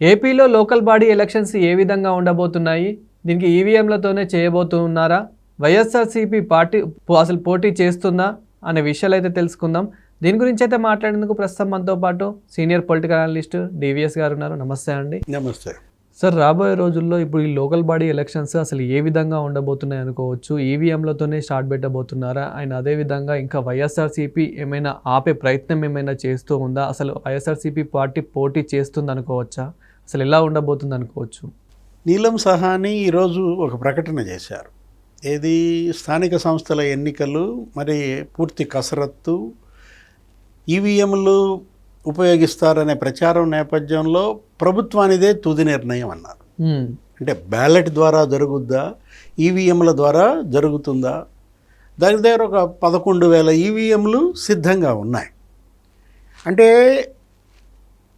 ఏపీలో local body elections ఏ విధంగా ఉండబోతున్నాయి? దీనికి ఈవీఎంలతోనే చేయబోతున్నారా? వైఎస్ఆర్సీపీ పార్టీ అసలు పోటీ చేస్తుందా? అనే విషయాలు అయితే తెలుసుకుందాం. దీని గురించి అయితే మాట్లాడేందుకు ప్రస్తుతం మనతో పాటు సీనియర్ పొలిటికల్ అనలిస్ట్ డివిఎస్ గారు ఉన్నారు. నమస్తే అండి. నమస్తే. సార్ రాబోయే రోజుల్లో ఇప్పుడు ఈ లోకల్ బాడీ ఎలక్షన్స్ అసలు ఏ విధంగా ఉండబోతున్నాయి అనుకోవచ్చు? ఈవీఎంలతోనే స్టార్ట్ పెట్టబోతున్నారా? అండ్ అదే విధంగా ఇంకా వైఎస్ఆర్సీపీ ఏమైనా ఆపే ప్రయత్నం ఏమైనా చేస్తూ ఉందా? అసలు వైఎస్ఆర్సీపీ పార్టీ పోటీ చేస్తుంది అనుకోవచ్చా అసలు ఎలా ఉండబోతుంది అనుకోవచ్చు? నీలం సహాని ఈరోజు ఒక ప్రకటన చేశారు. ఏది? స్థానిక సంస్థల ఎన్నికలు మరి పూర్తి కసరత్తు ఈవీఎంలు ఉపయోగిస్తారనే ప్రచారం నేపథ్యంలో ప్రభుత్వానిదే తుది నిర్ణయం అన్నారు. అంటే బ్యాలెట్ ద్వారా జరుగుద్దా? ఈవీఎంల ద్వారా జరుగుతుందా? దాని దగ్గర ఒక పదకొండు వేల ఈవీఎంలు సిద్ధంగా ఉన్నాయి. అంటే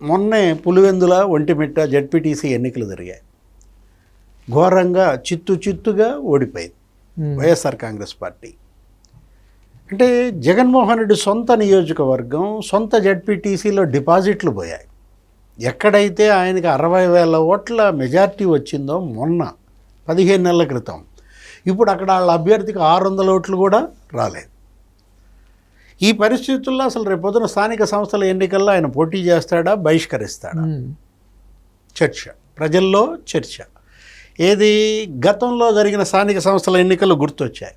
మొన్నే పులివెందుల ఒంటిమిట్ట జడ్పీటీసీ ఎన్నికలు జరిగాయి. ఘోరంగా చిత్తు చిత్తుగా ఓడిపోయింది. YSR Congress party. అంటే జగన్మోహన్ రెడ్డి సొంత నియోజకవర్గం సొంత జడ్పీటీసీలో డిపాజిట్లు పోయాయి. ఎక్కడైతే ఆయనకి అరవై వేల ఓట్ల మెజార్టీ వచ్చిందో మొన్న పదిహేను నెలల క్రితం. ఇప్పుడు అక్కడ వాళ్ళ అభ్యర్థికి ఆరు వందల ఓట్లు కూడా రాలేదు. ఈ పరిస్థితుల్లో అసలు రేపొద్దున స్థానిక సంస్థల ఎన్నికల్లో ఆయన పోటీ చేస్తాడా బహిష్కరిస్తాడా. చర్చ. ప్రజల్లో చర్చ. ఏది గతంలో జరిగిన స్థానిక సంస్థల ఎన్నికలు గుర్తొచ్చాయి.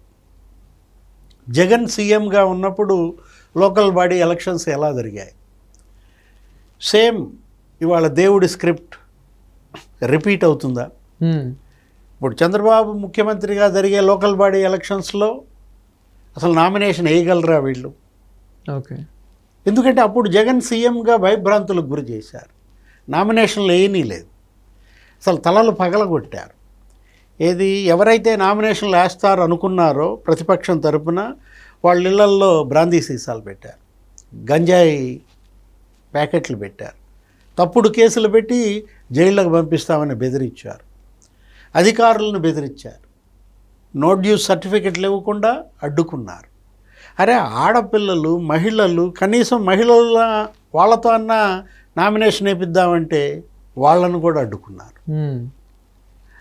జగన్ సీఎంగా ఉన్నప్పుడు లోకల్ బాడీ ఎలక్షన్స్ ఎలా జరిగాయి? సేమ్ ఇవాళ దేవుడి స్క్రిప్ట్ రిపీట్ అవుతుందా. ఇప్పుడు చంద్రబాబు ముఖ్యమంత్రిగా జరిగే లోకల్ బాడీ ఎలక్షన్స్లో అసలు నామినేషన్ వేయగలరా వీళ్ళు? ఓకే. ఎందుకంటే అప్పుడు జగన్ సీఎంగా భయభ్రాంతులకు గురి చేశారు. నామినేషన్లు ఏమీ లేదు. అసలు తలలు పగలగొట్టారు. ఏది ఎవరైతే నామినేషన్లు వేస్తారు అనుకున్నారో ప్రతిపక్షం తరపున వాళ్ళ ఇళ్ళల్లో బ్రాందీ సీసాలు పెట్టారు. గంజాయి ప్యాకెట్లు పెట్టారు. తప్పుడు కేసులు పెట్టి జైళ్ళకు పంపిస్తామని బెదిరించారు. అధికారులను బెదిరించారు. నో డ్యూస్ సర్టిఫికెట్లు ఇవ్వకుండా అడ్డుకున్నారు. అరే ఆడపిల్లలు మహిళలు కనీసం మహిళల వాళ్ళతో అన్న నామినేషన్ వేపిద్దామంటే వాళ్ళను కూడా అడ్డుకున్నారు.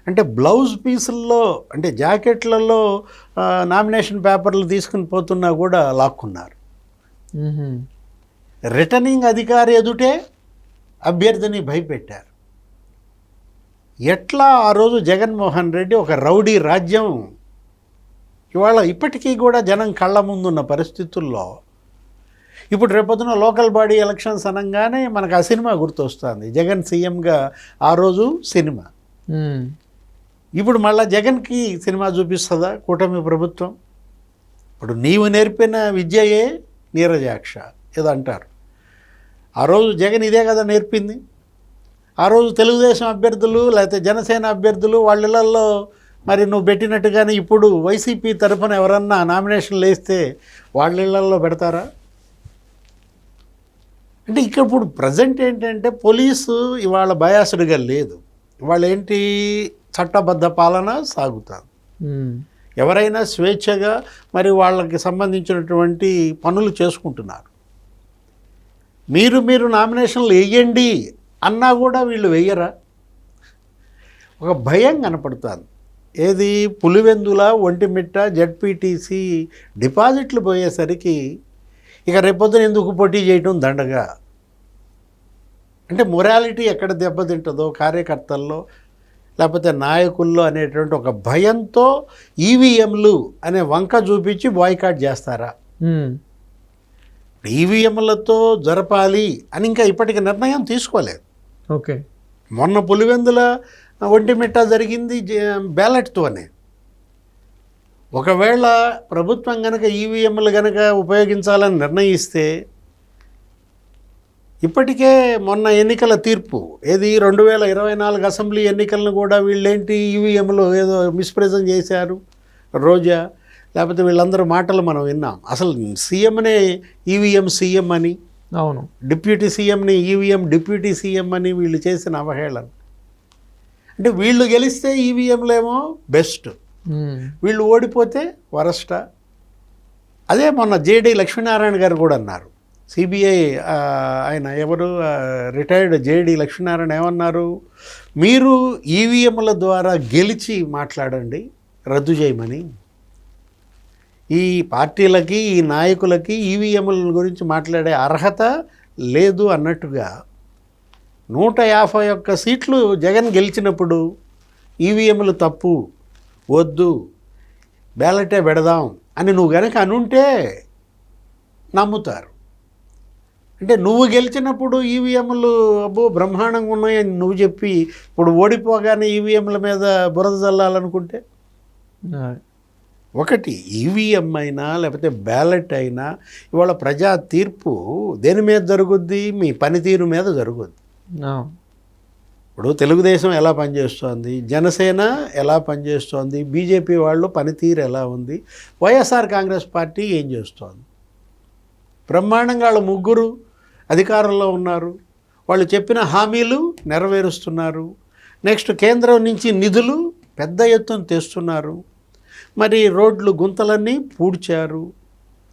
అంటే బ్లౌజ్ పీసుల్లో అంటే జాకెట్లలో నామినేషన్ పేపర్లు తీసుకుని పోతున్నా కూడా లాక్కున్నారు. రిటర్నింగ్ అధికారి ఎదుటే అభ్యర్థిని భయపెట్టారు ఎట్లా ఆ రోజు జగన్మోహన్ రెడ్డి ఒక రౌడీ రాజ్యం ఇవాళ ఇప్పటికీ కూడా జనం కళ్ళ ముందున్న పరిస్థితుల్లో ఇప్పుడు రేపొద్దున లోకల్ బాడీ ఎలక్షన్స్ అనగానే మనకు ఆ సినిమా గుర్తొస్తుంది. జగన్ సీఎంగా ఆ రోజు సినిమా. ఇప్పుడు మళ్ళా జగన్కి సినిమా చూపిస్తుందా కూటమి ప్రభుత్వం? ఇప్పుడు నీవు నేర్పిన విద్యయే నీరజాక్ష ఏదో అంటారు ఆ రోజు జగన్ ఇదే కదా నేర్పింది. ఆ రోజు తెలుగుదేశం అభ్యర్థులు లేకపోతే జనసేన అభ్యర్థులు వాళ్ళ ఇళ్ళలో మరి నువ్వు పెట్టినట్టుగానే ఇప్పుడు వైసీపీ తరఫున ఎవరన్నా నామినేషన్లు వేస్తే వాళ్ళ ఇళ్ళలో పెడతారా? అంటే ఇక్కడ ఇప్పుడు ప్రజెంట్ ఏంటంటే పోలీసు ఇవాళ బయాసుడిగా లేదు. ఇవాళ ఏంటి? చట్టబద్ధ పాలన సాగుతుంది. మ్మ్. ఎవరైనా స్వేచ్ఛగా మరి వాళ్ళకి సంబంధించినటువంటి పనులు చేసుకుంటున్నారు. మీరు మీరు నామినేషన్లు వేయండి అన్నా కూడా వీళ్ళు వెయ్యరా ఒక భయం కనపడుతుంది. ఏది? పులివెందుల ఒంటిమిట్ట జడ్పీటీసీ డిపాజిట్లు పోయేసరికి ఇక రేపొద్దున ఎందుకు పోటీ చేయటం దండగా? అంటే మొరాలిటీ ఎక్కడ దెబ్బతింటుందో కార్యకర్తల్లో లేకపోతే నాయకుల్లో అనేటువంటి ఒక భయంతో ఈవీఎంలు అనే వంక చూపించి బాయ్కాట్ చేస్తారా. ఈవీఎంలతో జరపాలి అని ఇంకా ఇప్పటికి నిర్ణయం తీసుకోలేదు. ఓకే. మొన్న పులివెందుల ఒంటిమిట్ట జరిగింది జ- బ్యాలెట్తోనే ఒకవేళ ప్రభుత్వం కనుక ఈవీఎంలు కనుక ఉపయోగించాలని నిర్ణయిస్తే ఇప్పటికే మొన్న ఎన్నికల తీర్పు ఏది రెండు వేల ఇరవై నాలుగు అసెంబ్లీ ఎన్నికలను కూడా వీళ్ళేంటి ఈవీఎంలు ఏదో మిస్ప్రెజెంట్ చేశారు రోజా? లేకపోతే వీళ్ళందరూ మాటలు మనం విన్నాం. అసలు సీఎంనే ఈవీఎం సీఎం అని అవును. డిప్యూటీ సీఎంని ఈవీఎం డిప్యూటీ సీఎం అని వీళ్ళు చేసిన అవహేళన. అంటే వీళ్ళు గెలిస్తే ఈవీఎంలేమో బెస్ట్. మ్మ్. వీళ్ళు ఓడిపోతే వరస్ట. అదే మొన్న జేడి లక్ష్మీనారాయణ గారు కూడా అన్నారు. సిబిఐ ఆయన ఎవరు రిటైర్డ్ జేడి లక్ష్మీనారాయణ ఏమన్నారు? మీరు ఈవీఎంల ద్వారా గెలిచి మాట్లాడండి రద్దు చేయమని. ఈ పార్టీలకి ఈ నాయకులకి ఈవీఎంల గురించి మాట్లాడే అర్హత లేదు అన్నట్టుగా నూట యాభై ఒక్క సీట్లు జగన్ గెలిచినప్పుడు ఈవీఎంలు తప్పు వద్దు బ్యాలెటే పెడదాం అని నువ్వు కనుక అనుంటే నమ్ముతారు. అంటే నువ్వు గెలిచినప్పుడు ఈవీఎంలు అబ్బో బ్రహ్మాండంగా ఉన్నాయని నువ్వు చెప్పి ఇప్పుడు ఓడిపోగానే ఈవీఎంల మీద బురద చల్లాలనుకుంటే ఒకటి ఈవీఎం అయినా లేకపోతే బ్యాలెట్ అయినా ఇవాళ ప్రజా తీర్పు దేని మీద జరుగుద్ది? మీ పనితీరు మీద జరుగుద్ది. ఇప్పుడు తెలుగుదేశం ఎలా పనిచేస్తోంది? జనసేన ఎలా పనిచేస్తోంది? బీజేపీ వాళ్ళు పనితీరు ఎలా ఉంది? వైఎస్ఆర్ కాంగ్రెస్ పార్టీ ఏం చేస్తోంది? బ్రహ్మాండంగా వాళ్ళ ముగ్గురు అధికారంలో ఉన్నారు. వాళ్ళు చెప్పిన హామీలు నెరవేరుస్తున్నారు. నెక్స్ట్ కేంద్రం నుంచి నిధులు పెద్ద ఎత్తున తెస్తున్నారు. మరి రోడ్లు గుంతలన్నీ పూడ్చారు.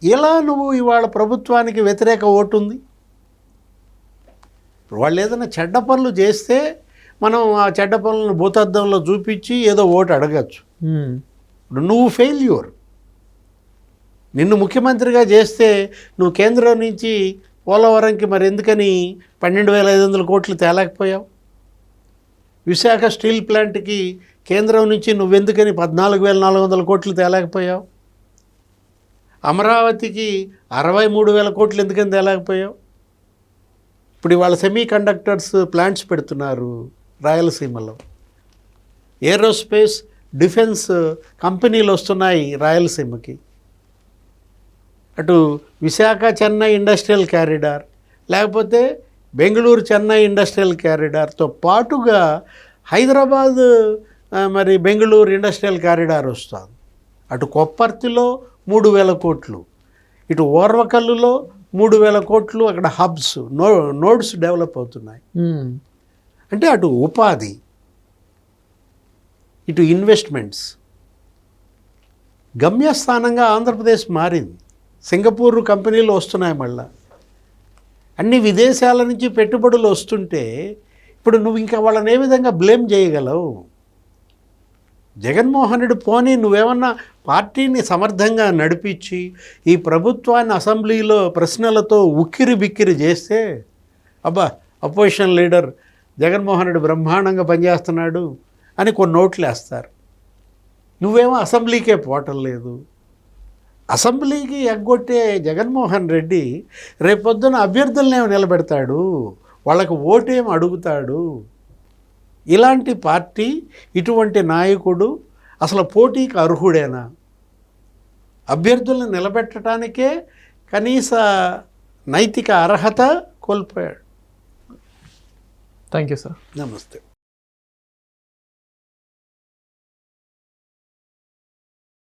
ఎలా నువ్వు ఇవాళ ప్రభుత్వానికి వ్యతిరేక ఓటు ఉంది వాళ్ళు ఏదైనా చెడ్డ పనులు చేస్తే మనం ఆ చెడ్డ పనులను భూతద్దంలో చూపించి ఏదో ఓటు అడగచ్చు. ఇప్పుడు నువ్వు ఫెయిల్యూర్ నిన్ను ముఖ్యమంత్రిగా చేస్తే నువ్వు కేంద్రం నుంచి పోలవరంకి మరి ఎందుకని పన్నెండు వేల ఐదు వందల కోట్లు తేలేకపోయావు? విశాఖ స్టీల్ ప్లాంట్కి కేంద్రం నుంచి నువ్వెందుకని పద్నాలుగు వేల నాలుగు వందల కోట్లు తేలేకపోయావు? అమరావతికి అరవై మూడు వేల కోట్లు ఎందుకని తేలేకపోయావు? ఇప్పుడు ఇవాళ సెమీ కండక్టర్స్ ప్లాంట్స్ పెడుతున్నారు రాయలసీమలో. ఏరోస్పేస్ డిఫెన్స్ కంపెనీలు వస్తున్నాయి రాయలసీమకి. అటు విశాఖ చెన్నై ఇండస్ట్రియల్ క్యారిడార్ లేకపోతే బెంగళూరు చెన్నై ఇండస్ట్రియల్ క్యారిడార్తో పాటుగా హైదరాబాద్ మరి బెంగళూరు ఇండస్ట్రియల్ క్యారిడార్ వస్తుంది. అటు కొప్పర్తిలో మూడు వేల కోట్లు ఇటు ఓర్వకల్లులో మూడు వేల కోట్లు అక్కడ హబ్స్ నో నోడ్స్ డెవలప్ అవుతున్నాయి. ఉమ్, అంటే అటు ఉపాధి ఇటు ఇన్వెస్ట్మెంట్స్. గమ్యస్థానంగా ఆంధ్రప్రదేశ్ మారింది. సింగపూర్ కంపెనీలు వస్తున్నాయి మళ్ళా. అన్ని విదేశాల నుంచి పెట్టుబడులు వస్తుంటే ఇప్పుడు నువ్వు ఇంకా వాళ్ళని ఏ విధంగా బ్లేమ్ చేయగలవు? జగన్మోహన్ రెడ్డి పోనీ నువ్వేమన్నా పార్టీని సమర్థంగా నడిపించి ఈ ప్రభుత్వాన్ని అసెంబ్లీలో ప్రశ్నలతో ఉక్కిరి బిక్కిరి చేస్తే అబ్బా అపోజిషన్ లీడర్ జగన్మోహన్ రెడ్డి బ్రహ్మాండంగా పనిచేస్తున్నాడు అని కొన్ని నోట్లు వేస్తారు. నువ్వేమో అసెంబ్లీకే పోవటం లేదు. అసెంబ్లీకి ఎగ్గొట్టే జగన్మోహన్ రెడ్డి రేపొద్దున అభ్యర్థులనేమో నిలబెడతాడు వాళ్ళకు ఓటేం అడుగుతాడు ఇలాంటి పార్టీ ఇటువంటి నాయకుడు అసలు పోటీకి అర్హుడేనా? అభ్యర్థులను నిలబెట్టడానికే కనీస నైతిక అర్హత కోల్పోయాడు. థ్యాంక్ యూ సార్ నమస్తే.